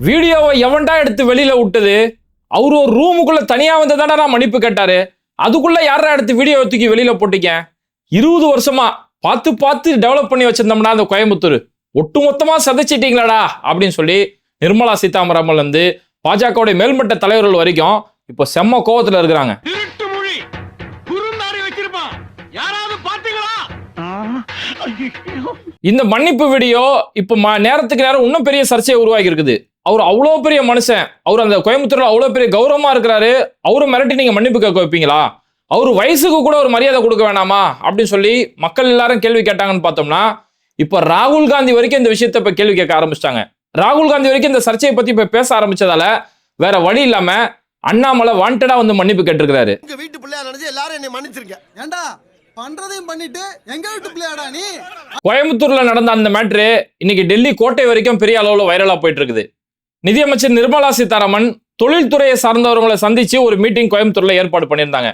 வீடியோவை எவன்டா எடுத்து வெளியில விட்டது? அவர் ஒரு ரூமுக்குள்ள தனியா வந்து தானே நான் மன்னிப்பு கேட்டாரு. அதுக்குள்ள யாரா எடுத்து வீடியோ தூக்கி வெளியில போட்டீங்க இருபது வருஷமா பார்த்து பார்த்து டெவலப் பண்ணி வச்சிருந்தோம்னா அந்த கோயம்புத்தூர். ஒட்டுமொத்தமா சதைச்சிட்டீங்களாடா அப்படின்னு சொல்லி நிர்மலா சீதாராமன்ல இருந்து பாஜகவுடைய மேல்மட்ட தலைவர்கள் வரைக்கும் இப்போ செம்ம கோவத்துல இருக்கிறாங்க. இந்த மன்னிப்பு வீடியோ இப்போ ம- நேரத்துக்கு நேரம் இன்னும் பெரிய சர்ச்சையை உருவாக்கி இருக்குது அவர் அவ்வளோ பெரிய மனுஷன். அவர் அந்த கோயம்புத்தூர்ல அவ்வளோ பெரிய கௌரவமா இருக்கிறாரு. அவரும் மிரட்டி நீங்க மன்னிப்பு கேட்க வைப்பீங்களா? அவர் வயசுக்கு கூட ஒரு மரியாதை கொடுக்க வேணாமா? அப்படின்னு சொல்லி மக்கள் எல்லாரும் கேள்வி கேட்டாங்கன்னு பார்த்தோம்னா இப்போ ராகுல் காந்தி வரைக்கும் இந்த விஷயத்தை இப்போ கேள்வி கேட்க ஆரம்பிச்சிட்டாங்க. ராகுல் காந்தி வரைக்கும் இந்த சர்ச்சையை பத்தி இப்போ பேச ஆரம்பிச்சதால வேற வழி இல்லாம அண்ணாமலை வாண்டடா வந்து மன்னிப்பு கேட்டிருக்கிறாரு. உங்க வீட்டு பிள்ளையா நினைச்சு எல்லாரும் என்னை மன்னிச்சிருக்கேன் ஏண்டா? பண்றதையும் பண்ணிட்டு எங்க வீட்டு பிள்ளையாடா நீ? கோயம்புத்தூர்ல நடந்த அந்த மேட்ரு இன்னைக்கு டெல்லி கோட்டை வரைக்கும் பெரிய அளவுல வைரலா போயிட்டு இருக்குது. நிதியமைச்சர் நிர்மலா சீதாராமன் தொழில்துறையை சார்ந்தவர்களை சந்திச்சு ஒரு மீட்டிங் கோயம்புத்தூர்ல ஏற்பாடு பண்ணியிருந்தாங்க.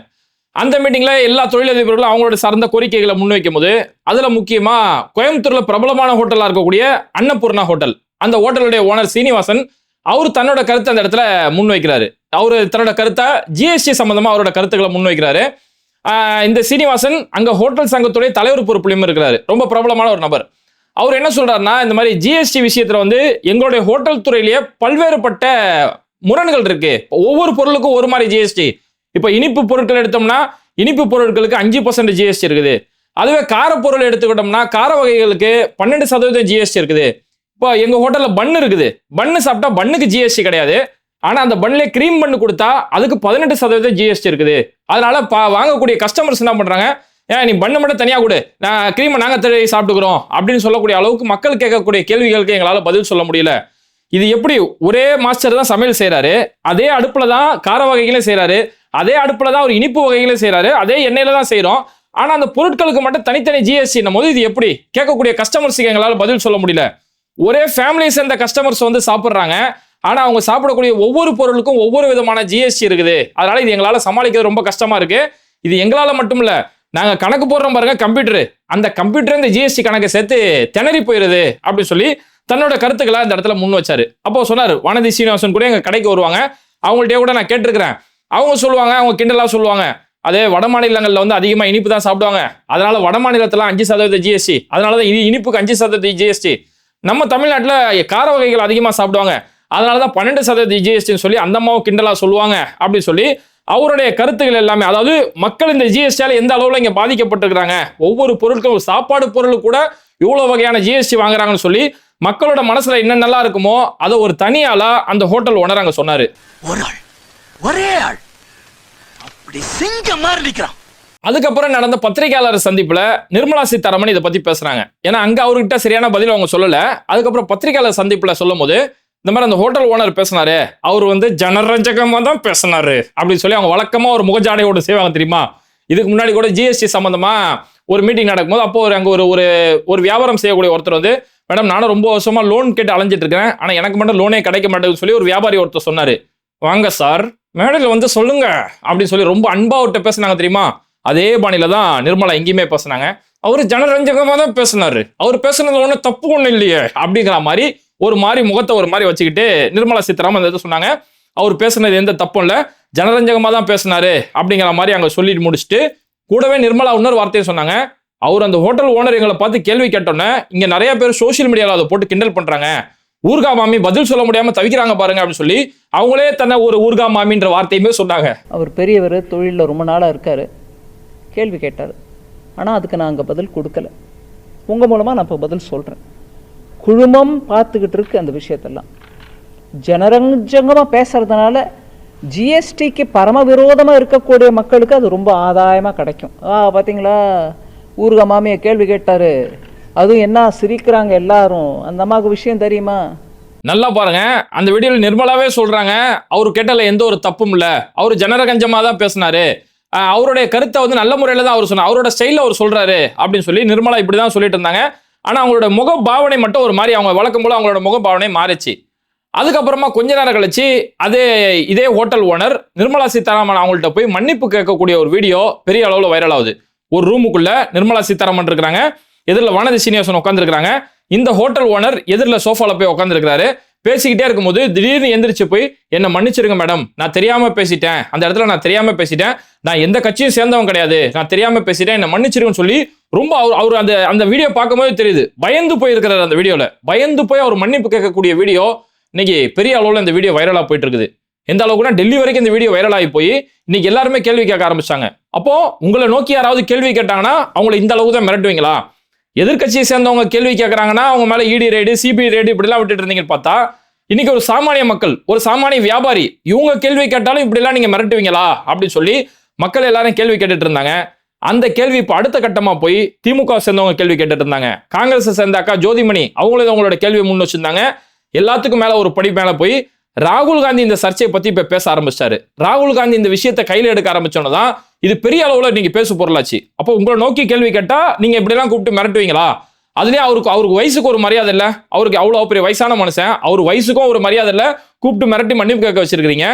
அந்த மீட்டிங்ல எல்லா தொழிலதிபர்களும் அவங்களோட சார்ந்த கோரிக்கைகளை முன்வைக்கும் போது அதுல முக்கியமா கோயம்புத்தூர்ல பிரபலமான ஹோட்டலா இருக்கக்கூடிய அன்னபூர்ணா ஹோட்டல் அந்த ஹோட்டலுடைய ஓனர் சீனிவாசன் அவர் தன்னோட கருத்தை அந்த இடத்துல முன்வைக்கிறாரு. அவர் தன்னோட கருத்தை ஜிஎஸ்டி சம்பந்தமா அவரோட கருத்துக்களை முன்வைக்கிறாரு. இந்த சீனிவாசன் அங்க ஹோட்டல் சங்கத்துடைய தலைவர் பொறுப்புலையும் இருக்கிறாரு. ரொம்ப பிரபலமான ஒரு நபர். அவர் என்ன சொல்றாருன்னா இந்த மாதிரி ஜிஎஸ்டி விஷயத்துல வந்து எங்களுடைய ஹோட்டல் துறையிலேயே பல்வேறுபட்ட முரண்கள் இருக்கு. ஒவ்வொரு பொருளுக்கும் ஒரு மாதிரி ஜிஎஸ்டி இப்போ இனிப்பு பொருட்கள் எடுத்தோம்னா இனிப்பு பொருட்களுக்கு அஞ்சு பர்சன்ட் ஜிஎஸ்டி இருக்குது. அதுவே காரப்பொருள் எடுத்துக்கிட்டோம்னா கார வகைகளுக்கு பன்னெண்டு சதவீதம் ஜிஎஸ்டி இருக்குது. இப்போ எங்கள் ஹோட்டலில் பன்னு இருக்குது. பன்னு சாப்பிட்டா பண்ணுக்கு ஜிஎஸ்டி கிடையாது. ஆனால் அந்த பன்னில் க்ரீம் பண்ணு கொடுத்தா அதுக்கு பதினெட்டு சதவீதம் ஜிஎஸ்டி இருக்குது. அதனால பா- வாங்கக்கூடிய கஸ்டமர்ஸ் என்ன பண்ணுறாங்க ஏன் நீ பண்ண மட்டும் தனியாக கொடு. நான் கிரீமை நாங்கள் தடவி சாப்பிட்டுக்கிறோம் அப்படின்னு சொல்லக்கூடிய அளவுக்கு மக்கள் கேட்கக்கூடிய கேள்விகளுக்கு எங்களால் பதில் சொல்ல முடியல. இது எப்படி ஒரே மாஸ்டர் தான் சமையல் செய்கிறாரு அதே அடுப்பில் தான் கார வகைகளையும் செய்கிறாரு அதே அடுப்பில் தான் ஒரு இனிப்பு வகைகளையும் செய்கிறாரு அதே எண்ணெயில் தான் செய்கிறோம் ஆனால் அந்த பொருட்களுக்கு மட்டும் தனித்தனி ஜிஎஸ்டி போது இது எப்படி? கேட்கக்கூடிய கஸ்டமர்ஸுக்கு எங்களால் பதில் சொல்ல முடியல. ஒரே ஃபேமிலியை சேர்ந்த கஸ்டமர்ஸ் வந்து சாப்பிட்றாங்க. ஆனால் அவங்க சாப்பிடக்கூடிய ஒவ்வொரு பொருளுக்கும் ஒவ்வொரு விதமான ஜிஎஸ்டி இருக்குது. அதனால இது எங்களால் சமாளிக்கிறது ரொம்ப கஷ்டமா இருக்கு. இது எங்களால் மட்டும் இல்லை நாங்க கணக்கு போடுறோம் பாருங்க கம்ப்யூட்டரு அந்த கம்ப்யூட்டர் இந்த ஜிஎஸ்டி கணக்கை சேர்த்து திணறி போயிருது அப்படின்னு சொல்லி தன்னோட கருத்துக்களை அந்த இடத்துல முன் வச்சாரு. அப்போ சொன்னார் வானதி சீனிவாசன் கூட எங்க கடைக்கு வருவாங்க. அவங்கள்ட்ட கூட நான் கேட்டிருக்கிறேன். அவங்க சொல்லுவாங்க அவங்க கிண்டலா சொல்லுவாங்க. அதே வட மாநிலங்களில் வந்து அதிகமாக இனிப்பு தான் சாப்பிடுவாங்க. அதனால வட மாநிலத்தில் அஞ்சு சதவீத ஜிஎஸ்டி அதனாலதான் இது இனிப்புக்கு அஞ்சு சதவீத ஜிஎஸ்டி நம்ம தமிழ்நாட்டில் கார வகைகள் அதிகமாக சாப்பிடுவாங்க. அதனாலதான் பன்னெண்டு சதவீத ஜிஎஸ்டின்னு சொல்லி அந்த அம்மாவும் கிண்டலாக சொல்லுவாங்க அப்படின்னு சொல்லி அவருடைய கருத்துக்கள் எல்லாமே அதாவது மக்கள் இந்த ஜிஎஸ்டியால எந்த அளவுல இங்க பாதிக்கப்பட்டிருக்கிறாங்க? ஒவ்வொரு பொருட்களும் சாப்பாடு பொருள் கூட இவ்வளவு வகையான ஜிஎஸ்டி வாங்குறாங்கன்னு சொல்லி மக்களோட மனசுல என்ன நல்லா இருக்குமோ அதை ஒரு தனியாளா அந்த ஹோட்டல் ஓனர் அங்க சொன்னாரு. ஒரு ஆள் ஒரே ஆள். அப்படி சிங்கம் மாதிரி நிக்கிறான். அதுக்கப்புறம் நடந்த பத்திரிகையாளர் சந்திப்புல நிர்மலா சீதாராமன் இதை பத்தி பேசுறாங்க. ஏன்னா அங்க அவர்கிட்ட சரியான பதில் அவங்க சொல்லல. அதுக்கப்புறம் பத்திரிகையாளர் சந்திப்புல சொல்லும் போது இந்த மாதிரி அந்த ஹோட்டல் ஓனர் பேசினாரு அவர் வந்து ஜனரஞ்சகமாக தான் பேசினாரு அப்படின்னு சொல்லி அவங்க வழக்கமாக ஒரு முகஜாடையோட செய்வாங்க தெரியுமா? இதுக்கு முன்னாடி கூட ஜிஎஸ்டி சம்மந்தமாக ஒரு மீட்டிங் நடக்கும்போது அப்போ ஒரு அங்கே ஒரு ஒரு ஒரு வியாபாரம் செய்யக்கூடிய ஒருத்தர் வந்து மேடம் நானும் ரொம்ப வருஷமாக லோன் கேட்டு அலைஞ்சிட்டு இருக்கேன் ஆனால் எனக்கு மட்டும் லோனே கிடைக்க மாட்டேங்குன்னு சொல்லி ஒரு வியாபாரி ஒருத்தர் சொன்னார். வாங்க சார் மேடையில் வந்து சொல்லுங்க. அப்படின்னு சொல்லி ரொம்ப அன்பா அவர்கிட்ட பேசுனாங்க தெரியுமா? அதே பாணியில தான் நிர்மலா எங்கேயுமே பேசுனாங்க. அவர் ஜனரஞ்சகமாக தான் பேசினாரு. அவர் பேசுனது ஒன்றும் தப்பு ஒன்றும் இல்லையே அப்படிங்கிற மாதிரி ஒரு மாதிரி முகத்தை ஒரு மாதிரி வச்சுக்கிட்டு நிர்மலா சீதாராமன் அந்த சொன்னாங்க அவர் பேசுனது எந்த தப்பும் இல்லை ஜனரஞ்சகமாக தான் பேசினாரு அப்படிங்கிற மாதிரி அங்கே சொல்லிட்டு முடிச்சுட்டு கூடவே நிர்மலா இன்னொரு வார்த்தையும் சொன்னாங்க அவர் அந்த ஹோட்டல் ஓனர் எங்களை பார்த்து கேள்வி கேட்டோன்னே இங்கே நிறைய பேர் சோஷியல் மீடியாவில் அதை போட்டு கிண்டல் பண்ணுறாங்க ஊர்கா மாமி பதில் சொல்ல முடியாம தவிக்கிறாங்க பாருங்க அப்படின்னு சொல்லி அவங்களே தன்னை ஒரு ஊர்கா மாமின்ற வார்த்தையுமே சொன்னாங்க. அவர் பெரியவர் தொழிலில் ரொம்ப நாளாக இருக்கார் கேள்வி கேட்டார் ஆனால் அதுக்கு நான் அங்கே பதில் கொடுக்கல. உங்கள் மூலமாக நான் இப்போ பதில் சொல்கிறேன் குழுமம் பார்த்துக்கிட்டு இருக்கு அந்த விஷயத்தெல்லாம். ஜனரஞ்சங்கமாக பேசுறதுனால ஜிஎஸ்டிக்கு பரம விரோதமாக இருக்கக்கூடிய மக்களுக்கு அது ரொம்ப ஆதாயமாக கிடைக்கும். ஆ பார்த்தீங்களா ஊருக மாமியை கேள்வி கேட்டார். அதுவும் என்ன சிரிக்கிறாங்க எல்லாரும்? அந்த அம்மாவுக்கு விஷயம் தெரியுமா? நல்லா பாருங்க. அந்த வீடியோவில் நிர்மலாவே சொல்றாங்க. அவர் கேட்டல எந்த ஒரு தப்பும் இல்லை. அவர் ஜனரகஞ்சமாக தான் பேசினாரு. அவருடைய கருத்தை வந்து நல்ல முறையில் தான் அவர் சொன்னார். அவரோட ஸ்டைலில் அவர் சொல்றாரு அப்படின்னு சொல்லி நிர்மலா இப்படி தான் சொல்லிட்டு இருந்தாங்க. ஆனால் அவங்களோட முக பாவனை மட்டும் ஒரு மாதிரி அவங்க வழக்கம் போல அவங்களோட முக பாவனை மாறிச்சு. அதுக்கப்புறமா கொஞ்ச நேரம் கழிச்சு அதே இதே ஹோட்டல் ஓனர் நிர்மலா சீதாராமன் அவங்கள்ட்ட போய் மன்னிப்பு கேட்கக்கூடிய ஒரு வீடியோ பெரிய அளவில் வைரல் ஆகுது. ஒரு ரூமுக்குள்ள நிர்மலா சீதாராமன் இருக்கிறாங்க எதிரில் வனதி சீனிவாசன் உட்காந்துருக்கிறாங்க இந்த ஹோட்டல் ஓனர் எதிரில் சோஃபால போய் உட்காந்துருக்கிறாரு பேசிக்கிட்டே இருக்கும்போது திடீர்னு எந்திரிச்சு போய் என்னை மன்னிச்சிருங்க மேடம் நான் தெரியாம பேசிட்டேன். அந்த இடத்துல நான் தெரியாம பேசிட்டேன். நான் எந்த கட்சியும் சேர்ந்தவன் கிடையாது. நான் தெரியாம பேசிட்டேன். என்னை மன்னிச்சிருங்கன்னு சொல்லி ரொம்ப அவர் அவர் அந்த அந்த வீடியோ பார்க்கும்போது தெரியுது. பயந்து போயிருக்கிறார் அந்த வீடியோவில் பயந்து போய் அவர் மன்னிப்பு கேட்கக்கூடிய வீடியோ இன்னைக்கு பெரிய அளவில் இந்த வீடியோ வைரலாக போயிட்டு இருக்குது எந்த அளவுக்குனா டெல்லி வரைக்கும் இந்த வீடியோ வைரல் ஆகி போய் இன்னைக்கு எல்லாருமே கேள்வி கேட்க ஆரம்பிச்சாங்க அப்போ உங்களை நோக்கி யாராவது கேள்வி கேட்டாங்கன்னா அவங்களை இந்த அளவுக்கு தான் மிரட்டுவீங்களா? எதிர்க்கட்சியை சேர்ந்தவங்க கேள்வி கேட்குறாங்கன்னா அவங்க மேலே இடி ரேடு சிபிஐ ரேடு இப்படிலாம் விட்டுட்டு இருந்தீங்கன்னு பார்த்தா இன்னைக்கு ஒரு சாமானிய மக்கள் ஒரு சாமானிய வியாபாரி இவங்க கேள்வி கேட்டாலும் இப்படிலாம் நீங்க மிரட்டுவீங்களா? அப்படின்னு சொல்லி மக்கள் எல்லாரும் கேள்வி கேட்டுட்டு இருந்தாங்க. அந்த கேள்வி இப்போ அடுத்த கட்டமாக போய் திமுக சேர்ந்தவங்க கேள்வி கேட்டுட்டு இருந்தாங்க. காங்கிரஸ் சேர்ந்த அக்கா ஜோதிமணி அவங்களும் அவங்களோட கேள்வியை முன் வச்சிருந்தாங்க. எல்லாத்துக்கும் மேலே ஒரு படி மேலே போய் ராகுல் காந்தி இந்த சர்ச்சையை பற்றி இப்போ பேச ஆரம்பிச்சாரு ராகுல் காந்தி இந்த விஷயத்தை கையில் எடுக்க ஆரம்பிச்சோன்னு தான் இது பெரிய அளவில் நீங்கள் பேசு பொருளாச்சு. அப்போ உங்களை நோக்கி கேள்வி கேட்டால் நீங்கள் இப்படிலாம் கூப்பிட்டு மிரட்டுவீங்களா? அதுலயே அவருக்கு அவருக்கு வயசுக்கு ஒரு மரியாதை இல்லை. அவருக்கு அவ்வளோ பெரிய வயசான மனுஷன். அவர் வயசுக்கும் ஒரு மரியாதை இல்லை. கூப்பிட்டு மிரட்டி மன்னிப்பு கேட்க வச்சிருக்கீங்க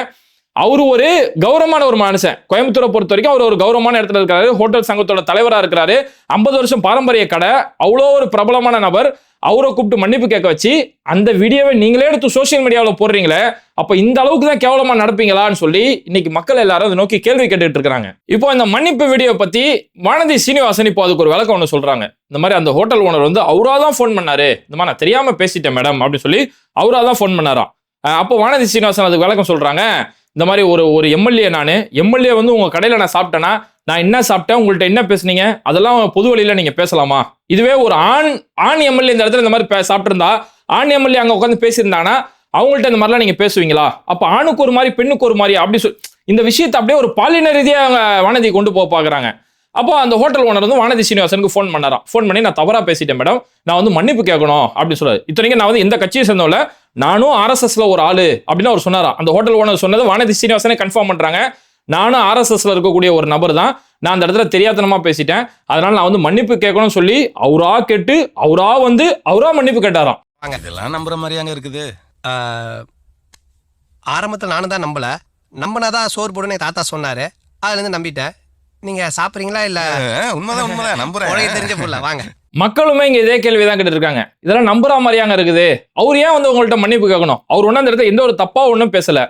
அவர் ஒரு கௌரவமான ஒரு மனுஷன். கோயம்புத்தூரை பொறுத்த வரைக்கும் அவர் ஒரு கௌரவமான இடத்துல இருக்காரு. ஹோட்டல் சங்கத்தோட தலைவராக இருக்கிறாரு. ஐம்பது வருஷம் பாரம்பரிய கடை. அவ்வளோ ஒரு பிரபலமான நபர். அவரை கூப்பிட்டு மன்னிப்பு கேட்க வச்சு அந்த வீடியோவை நீங்களே எடுத்து சோஷியல் மீடியாவில் போடுறீங்களே அப்போ இந்த அளவுக்கு தான் கேவலமாக நடப்பீங்களான்னு சொல்லி இன்னைக்கு மக்கள் எல்லாரும் அதை நோக்கி கேள்வி கேட்டுட்டு இருக்கிறாங்க. இப்போ இந்த மன்னிப்பு வீடியோ பற்றி வானதி சீனிவாசன் இப்போ அதுக்கு ஒரு விளக்கம் ஒன்று சொல்கிறாங்க இந்த மாதிரி அந்த ஹோட்டல் ஓனர் வந்து அவராக தான் ஃபோன் பண்ணாரு. இந்த மாதிரி நான் தெரியாமல் பேசிட்டேன் மேடம் அப்படின்னு சொல்லி அவராக தான் ஃபோன் பண்ணாராம். அப்போ வானதி சீனிவாசன் அதுக்கு விளக்கம் சொல்கிறாங்க இந்த மாதிரி ஒரு ஒரு எம்எல்ஏ நான் எம்எல்ஏ வந்து உங்கள் கடையில் நான் சாப்பிட்டேன்னா நான் என்ன சாப்பிட்டேன் உங்கள்கிட்ட என்ன பேசுனீங்க அதெல்லாம் பொது வழியில் நீங்கள் பேசலாமா? இதுவே ஒரு ஆண் ஆண் எம்எல்ஏ இந்த இடத்துல இந்த மாதிரி பே- சாப்பிட்ருந்தா ஆண் எம்எல்ஏ அங்கே உட்காந்து பேசியிருந்தாங்கன்னா அவங்கள்ட்ட இந்த மாதிரிலாம் நீங்கள் பேசுவீங்களா? அப்போ ஆணுக்கு ஒரு மாதிரி பெண்ணுக்கு ஒரு மாதிரி அப்படி சொல் இந்த விஷயத்தை அப்படியே ஒரு பாலின ரீதியாக அவங்க வானதியை கொண்டு போக பார்க்குறாங்க. அப்போ அந்த ஹோட்டல் ஓனர் வந்து வானதி சீனிவாசனுக்கு ஃபோன் பண்ணாராம். ஃபோன் பண்ணி நான் தவறா பேசிட்டேன் மேடம் நான் வந்து மன்னிப்பு கேட்கணும் அப்படின்னு சொல்றாரு. இத்தனைக்கும் நான் வந்து எந்த கட்சியை சேர்ந்தோம்ல நானும் ஆர்எஸ்எஸ்ல ஒரு ஆளு அப்படின்னு அவர் சொன்னாராம். அந்த ஹோட்டல் ஓனர் சொன்னது வானதி சீனிவாசனே கன்ஃபார்ம் பண்றாங்க. நானும் ஆர்எஸ்எஸ்ல இருக்கக்கூடிய ஒரு நபர் தான். நான் அந்த இடத்துல தெரியாதனமா பேசிட்டேன். அதனால நான் வந்து மன்னிப்பு கேட்கணும்னு சொல்லி அவரா கேட்டு அவரா வந்து அவரா மன்னிப்பு கேட்டாராம். இதெல்லாம் நம்புற மாதிரியாங்க இருக்குது. ஆரம்பத்தில் நானும் தான் நம்பல. நம்பினாதான் சோறு போடுன்னு என் தாத்தா சொன்னாரு. அதுல இருந்து நம்பிட்டேன். நீங்க சாப்பிடுறீங்களா இல்ல? உண்மைதான் உண்மைதான். உனக்கு நம்புறேன் தெரிஞ்ச புள்ள வாங்க. மக்களுமே இங்க இதே கேள்வி தான் கேட்டு இருக்காங்க இதெல்லாம் நம்புற மாதிரியாங்க இருக்குது. அவர் ஏன் வந்து உங்கள்ட்ட மன்னிப்பு கேட்கணும்? அவர் ஒன்றும் அந்த இடத்துல எந்த ஒரு தப்பா ஒன்றும் பேசல.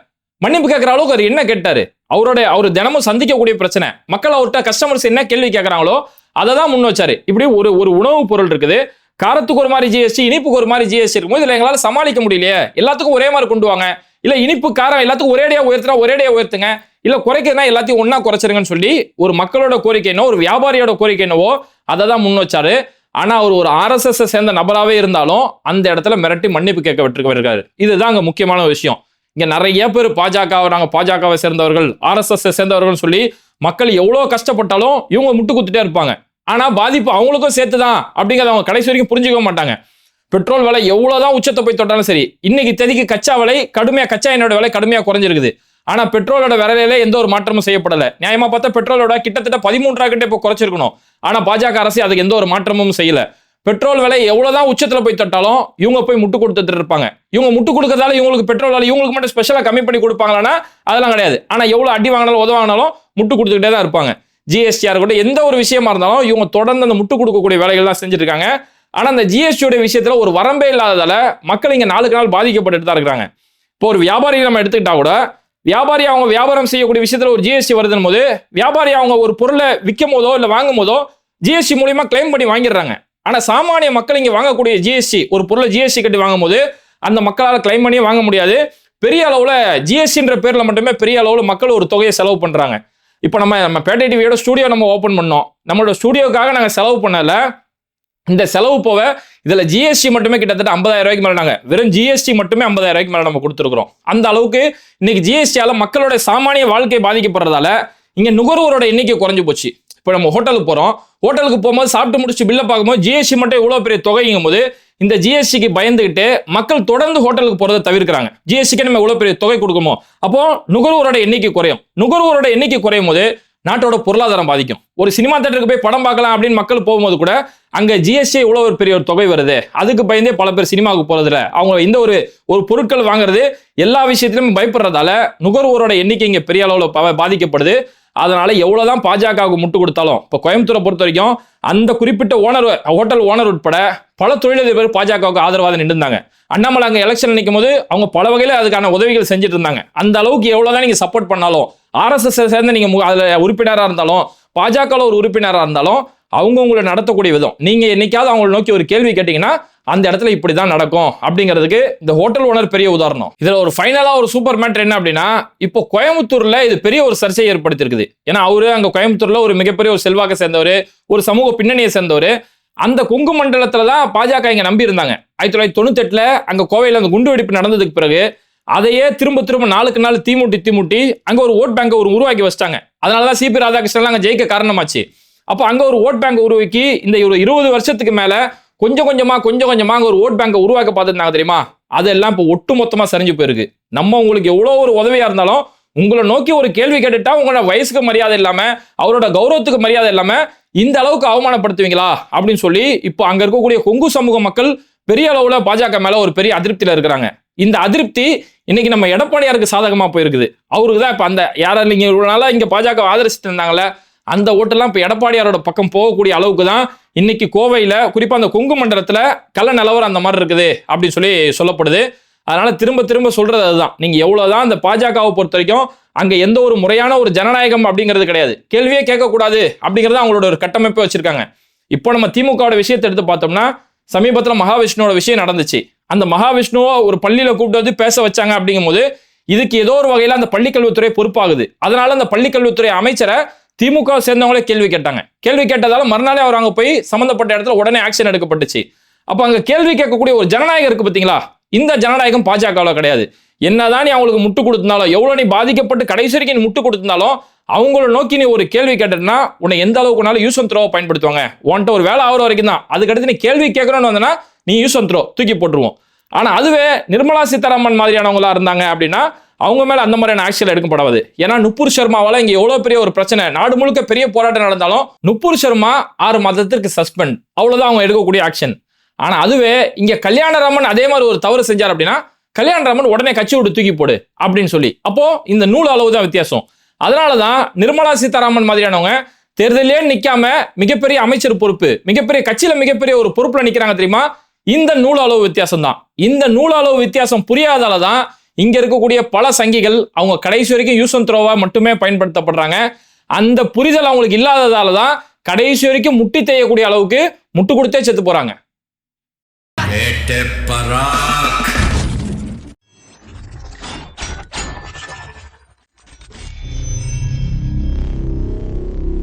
மன்னிப்பு கேட்கற அளவுக்கு அவர் என்ன கேட்டாரு? அவரோட அவர் தினமும் சந்திக்கக்கூடிய பிரச்சனை. மக்கள் அவர்கிட்ட கஸ்டமர்ஸ் என்ன கேள்வி கேட்கறாங்களோ அதை தான் முன் வச்சாரு. இப்படி ஒரு ஒரு உணவுப் பொருள் இருக்குது. காரத்துக்கு ஒரு மாதிரி ஜிஎஸ்டி இனிப்புக்கு ஒரு மாதிரி ஜிஎஸ்டி இருக்கும்போது இதுல எங்களால சமாளிக்க முடியலையே. எல்லாத்துக்கும் ஒரே மாதிரி கொண்டு வாங்க. இல்ல இனிப்பு காரம் எல்லாத்துக்கும் ஒரேடியா உயர்த்தினா ஒரேடியா உயர்த்துங்க. இல்ல குறைக்கிறதுனா எல்லாத்தையும் ஒன்றா குறைச்சிருங்கன்னு சொல்லி ஒரு மக்களோட கோரிக்கை என்னவோ ஒரு வியாபாரியோட கோரிக்கை என்னவோ அதை தான் முன் வச்சாரு. ஆனா அவர் ஒரு ஆர்எஸ்எஸ்ஸை சேர்ந்த நபராகவே இருந்தாலும் அந்த இடத்துல மிரட்டி மன்னிப்பு கேட்க விட்டுருக்காரு இதுதான் அங்க முக்கியமான விஷயம். இங்க நிறைய பேர் பாஜக நாங்க பாஜகவை சேர்ந்தவர்கள் ஆர்எஸ்எஸ் சேர்ந்தவர்கள் சொல்லி மக்கள் எவ்வளவு கஷ்டப்பட்டாலும் இவங்க முட்டு குத்துட்டே இருப்பாங்க. ஆனா பாதிப்பு அவங்களுக்கும் சேர்த்து தான் அப்படிங்கிறத அவங்க கடைசி வரைக்கும் புரிஞ்சுக்க மாட்டாங்க. பெட்ரோல் விலை எவ்வளவுதான் உச்சத்தை போய் தொட்டாலும் சரி இன்னைக்கு தேதிக்கு கச்சா விலை கடுமையா கச்சா எண்ணோட விலை கடுமையா குறைஞ்சிருக்குது. ஆனா பெட்ரோலோட விலையில எந்த ஒரு மாற்றமும் செய்யப்படல. நியாயமா பார்த்தா பெட்ரோலோட கிட்டத்தட்ட பதிமூன்றா கிட்ட இப்போ குறைச்சிருக்கணும். ஆனா பாஜக அரசு அதுக்கு எந்த ஒரு மாற்றமும் செய்யல. பெட்ரோல் விலை எவ்வளவுதான் உச்சத்துல போய் தொட்டாலும் இவங்க போய் முட்டு கொடுத்துட்டு இருப்பாங்க. இவங்க முட்டு கொடுக்கறதால இவங்களுக்கு பெட்ரோல் விலை இவங்களுக்கு மட்டும் ஸ்பெஷலா கம்மி பண்ணி கொடுப்பாங்களான்னா அதெல்லாம் கிடையாது. ஆனா எவ்வளவு அடி வாங்கினாலும் உதவ வாங்கினாலும் முட்டு கொடுத்துக்கிட்டே தான் இருப்பாங்க. ஜிஎஸ்டியா இருக்கட்டும் எந்த ஒரு விஷயமா இருந்தாலும் இவங்க தொடர்ந்து அந்த முட்டு கொடுக்கக்கூடிய வேலைகள் தான் செஞ்சுட்டு இருக்காங்க. ஆனால் அந்த ஜிஎஸ்டியோட விஷயத்தில் ஒரு வரம்பே இல்லாததால் மக்கள் இங்கே நாளுக்கு நாள் பாதிக்கப்பட்டுட்டு தான் இருக்கிறாங்க. இப்போ ஒரு வியாபாரி நம்ம எடுத்துக்கிட்டா கூட வியாபாரி அவங்க வியாபாரம் செய்யக்கூடிய விஷயத்தில் ஒரு ஜிஎஸ்டி வருதுன்னு போது வியாபாரி அவங்க ஒரு பொருளை விற்கும் போதோ இல்லை வாங்கும் போதோ ஜிஎஸ்டி மூலியமாக கிளைம் பண்ணி வாங்கிடுறாங்க. ஆனால் சாமானிய மக்கள் இங்கே வாங்கக்கூடிய ஜிஎஸ்டி ஒரு பொருளை ஜிஎஸ்டி கட்டி வாங்கும் போது அந்த மக்களால் கிளைம் பண்ணி வாங்க முடியாது. பெரிய அளவில் ஜிஎஸ்டின்ற பேரில் மட்டுமே பெரிய அளவில் மக்கள் ஒரு தொகையை செலவு பண்ணுறாங்க இப்போ நம்ம நம்ம பேட்டை டிவியோட ஸ்டூடியோ நம்ம ஓப்பன் பண்ணோம். நம்மளோட ஸ்டூடியோக்காக நாங்கள் செலவு பண்ணலை. இந்த செலவு போக இதில் ஜிஎஸ்டி மட்டுமே கிட்டத்தட்ட ஐம்பதாயிரம் ரூபாய்க்கு மேலே நாங்கள் வெறும் ஜிஎஸ்டி மட்டுமே ஐம்பதாயிரம் ரூபாய்க்கு மேலே நம்ம கொடுத்துருக்குறோம். அந்த அளவுக்கு இன்னைக்கு ஜிஎஸ்டியால மக்களோட சாமானிய வாழ்க்கை பாதிக்கப்படுறதால இங்கே நுகர்வோரோட எண்ணிக்கை குறைஞ்சு போச்சு. இப்போ நம்ம ஹோட்டலுக்கு போகிறோம் ஹோட்டலுக்கு போகும்போது சாப்பிட்டு முடிச்சு பில்லை பார்க்கும்போது ஜிஎஸ்டி மட்டும் இவ்வளோ பெரிய தொகைங்கும் போது இந்த ஜிஎஸ்டிக்கு பயந்துகிட்டு மக்கள் தொடர்ந்து ஹோட்டலுக்கு போகிறத தவிர்க்கிறாங்க. ஜிஎஸ்டிக்கு நம்ம இவ்வளோ பெரிய தொகை கொடுக்குமோ அப்போ நுகர்வோரோட எண்ணிக்கை குறையும். நுகர்வோரோட எண்ணிக்கை குறையும் போது நாட்டோட பொருளாதாரம் பாதிக்கும். ஒரு சினிமா தேட்டருக்கு போய் படம் பார்க்கலாம் அப்படின்னு மக்கள் போகும்போது கூட அங்கே ஜிஎஸ்டி இவ்வளோ ஒரு பெரிய ஒரு தொகை வருது. அதுக்கு பயந்தே பல பேர் சினிமாவுக்கு போகிறதுல அவங்க இந்த ஒரு ஒரு பொருட்கள் வாங்குறது எல்லா விஷயத்திலும் பயப்படுறதால நுகர்வோரோட எண்ணிக்கை இங்கே பெரிய அளவில் பா- பாதிக்கப்படுது. அதனால எவ்வளோதான் பாஜகவுக்கு முட்டு கொடுத்தாலும் இப்போ கோயம்புத்தூரை பொறுத்த வரைக்கும் அந்த குறிப்பிட்ட ஓனர் ஹோட்டல் ஓனர் உட்பட பல தொழிலதிபர் பாஜகவுக்கு ஆதரவாக நின்றுந்தாங்க அண்ணாமலை அங்கே எலெக்ஷன் நிற்கும் போது அவங்க பல வகையில் அதுக்கான உதவிகள் செஞ்சுட்டு இருந்தாங்க. அந்த அளவுக்கு எவ்வளோதான் நீங்கள் சப்போர்ட் பண்ணாலும் ஆர்எஸ்எஸ் சேர்ந்து நீங்கள் மு- உறுப்பினராக இருந்தாலும் பாஜகவில் ஒரு உறுப்பினராக இருந்தாலும் அவங்க உங்களை நடத்தக்கூடிய விதம். நீங்கள் என்னைக்காவது அவங்களை நோக்கி ஒரு கேள்வி கேட்டிங்கன்னா அந்த இடத்துல இப்படி தான் நடக்கும் அப்படிங்கிறதுக்கு இந்த ஹோட்டல் ஓனர் பெரிய உதாரணம். இதில் ஒரு ஃபைனலாக ஒரு சூப்பர் மேட்டர் என்ன அப்படின்னா இப்போ கோயம்புத்தூரில் இது பெரிய ஒரு சர்ச்சையை ஏற்படுத்தியிருக்குது ஏன்னா அவரு அங்கே கோயம்புத்தூரில் ஒரு மிகப்பெரிய ஒரு செல்வாக்கை சேர்ந்தவர் ஒரு சமூக பின்னணியை சேர்ந்தவர். அந்த கொங்கு மண்டலத்தில் தான் பாஜக இங்கே நம்பி இருந்தாங்க ஆயிரத்தி தொள்ளாயிரத்தி தொண்ணூத்தெட்டில் அங்கே கோவையில் அந்த குண்டு வெடிப்பு நடந்ததுக்கு பிறகு அதையே திரும்ப திரும்ப நாளுக்கு நாள் தீமுட்டி தீமுட்டி அங்கே ஒரு ஓட் பேங்கை ஒரு உருவாக்கி வச்சிட்டாங்க. அதனாலதான் சிபி ராதாகிருஷ்ணன் அங்கே ஜெயிக்க காரணமாச்சு. அப்போ அங்கே ஒரு ஓட் பேங்க் உருவாக்கி இந்த ஒரு இருபது வருஷத்துக்கு மேலே கொஞ்சம் கொஞ்சமாக கொஞ்சம் கொஞ்சமாக அங்கே ஒரு ஓட் பேங்கை உருவாக்க பார்த்துருந்தாங்க தெரியுமா? அதெல்லாம் இப்போ ஒட்டு மொத்தமாக சரிஞ்சு போயிருக்கு. நம்ம உங்களுக்கு எவ்வளோ ஒரு உதவியாக இருந்தாலும் உங்களை நோக்கி ஒரு கேள்வி கேட்டுட்டா உங்களோட வயசுக்கு மரியாதை இல்லாமல் அவரோட கௌரவத்துக்கு மரியாதை இல்லாமல் இந்த அளவுக்கு அவமானப்படுத்துவீங்களா? அப்படின்னு சொல்லி இப்போ அங்கே இருக்கக்கூடிய கொங்கு சமூக மக்கள் பெரிய அளவில் பாஜக மேலே ஒரு பெரிய அதிருப்தியில் இருக்கிறாங்க. இந்த அதிருப்தி இன்னைக்கு நம்ம எடப்பாடியாருக்கு சாதகமா போயிருக்குது. அவருக்கு தான் இப்போ அந்த யாரும் நீங்க இவ்வளோ நாளாக இங்கே பாஜக ஆதரிச்சுட்டு இருந்தாங்களே அந்த ஓட்டெல்லாம் இப்போ எடப்பாடியாரோட பக்கம் போகக்கூடிய அளவுக்கு தான் இன்னைக்கு கோவையில் குறிப்பாக அந்த கொங்கு மண்டலத்தில் கள்ள நிலவரம் அந்த மாதிரி இருக்குது அப்படின்னு சொல்லி சொல்லப்படுது. அதனால திரும்ப திரும்ப சொல்றது அதுதான். நீங்க எவ்வளவுதான் அந்த பாஜகவை பொறுத்த வரைக்கும் அங்க எந்த ஒரு முறையான ஒரு ஜனநாயகம் அப்படிங்கிறது கிடையாது. கேள்வியே கேட்கக்கூடாது அப்படிங்கிறது அவங்களோட ஒரு கட்டமைப்பை வச்சிருக்காங்க. இப்போ நம்ம திமுகவோட விஷயத்தை எடுத்து பார்த்தோம்னா சமீபத்தில் மகாவிஷ்ணுவோட விஷயம் நடந்துச்சு. அந்த மகாவிஷ்ணுவை ஒரு பள்ளியில் கூப்பிட்டு வந்து பேச வச்சாங்க அப்படிங்கும்போது இதுக்கு ஏதோ ஒரு வகையில் அந்த பள்ளிக்கல்வித்துறை பொறுப்பாகுது. அதனால அந்த பள்ளிக்கல்வித்துறை அமைச்சரை திமுக சேர்ந்தவங்களே கேள்வி கேட்டாங்க. கேள்வி கேட்டதால மறுநாளே அவர் அங்கே போய் சம்மந்தப்பட்ட இடத்துல உடனே ஆக்ஷன் எடுக்கப்பட்டுச்சு. அப்போ அங்கே கேள்வி கேட்கக்கூடிய ஒரு ஜனநாயகம் இருக்கு பார்த்தீங்களா இந்த ஜனநாயகம் பாஜகவில் கிடையாது. என்னதான் நீ அவங்களுக்கு முட்டு கொடுத்திருந்தாலும் எவ்வளோ நீ பாதிக்கப்பட்டு கடைசி வரைக்கும் நீ முட்டு கொடுத்திருந்தாலும் அவங்கள நோக்கி நீ ஒரு கேள்வி கேட்டனா உன்னை எந்த அளவுக்குனாலும் யூஸ் அண்ட் த்ரோவை பயன்படுத்துவாங்க. உன்ட்ட ஒரு வேலை ஆகிற வரைக்கும் தான் அதுக்கடுத்து நீ கேள்வி கேட்கணும்னு வந்தனா நீ யூஸ் அண்ட் த்ரோ தூக்கி போட்டுருவோம். ஆனால் அதுவே நிர்மலா சீதாராமன் மாதிரியானவங்களா இருந்தாங்க அப்படின்னா அவங்க மேலே அந்த மாதிரியான ஆக்ஷன் எடுக்கப்படாது. ஏன்னா நுப்பூர் சர்மாவால் இங்கே எவ்வளோ பெரிய ஒரு பிரச்சனை. நாடு முழுக்க பெரிய போராட்டம் நடந்தாலும் நுப்பூர் சர்மா ஆறு மாதத்திற்கு சஸ்பெண்ட் அவ்வளோதான் அவங்க எடுக்கக்கூடிய ஆக்ஷன் ஆனால் அதுவே இங்கே கல்யாணராமன் அதே மாதிரி ஒரு தவறு செஞ்சார் அப்படின்னா கல்யாணராமன் உடனே கட்சி விட்டு தூக்கி போடு அப்படின்னு சொல்லி. அப்போ இந்த நூல் அளவு தான் வித்தியாசம். அதனால தான் நிர்மலா சீதாராமன் மாதிரியானவங்க தேர்தலே நிற்காம மிகப்பெரிய அமைச்சர் பொறுப்பு மிகப்பெரிய கட்சியில் மிகப்பெரிய ஒரு பொறுப்பில் நிற்கிறாங்க தெரியுமா? இந்த நூல் அளவு வித்தியாசம் தான் இந்த நூல் அளவு வித்தியாசம் புரியாதால தான் இங்க இருக்கக்கூடிய பல சங்கிகள் அவங்க கடைசி வரைக்கும் யூஸ் அண்ட் த்ரோவா மட்டுமே பயன்படுத்தப்படுறாங்க. அந்த புரிதல் அவங்களுக்கு இல்லாததால தான் கடைசி வரைக்கும் முட்டி தேயக்கூடிய அளவுக்கு முட்டு கொடுத்தே செத்து போறாங்க.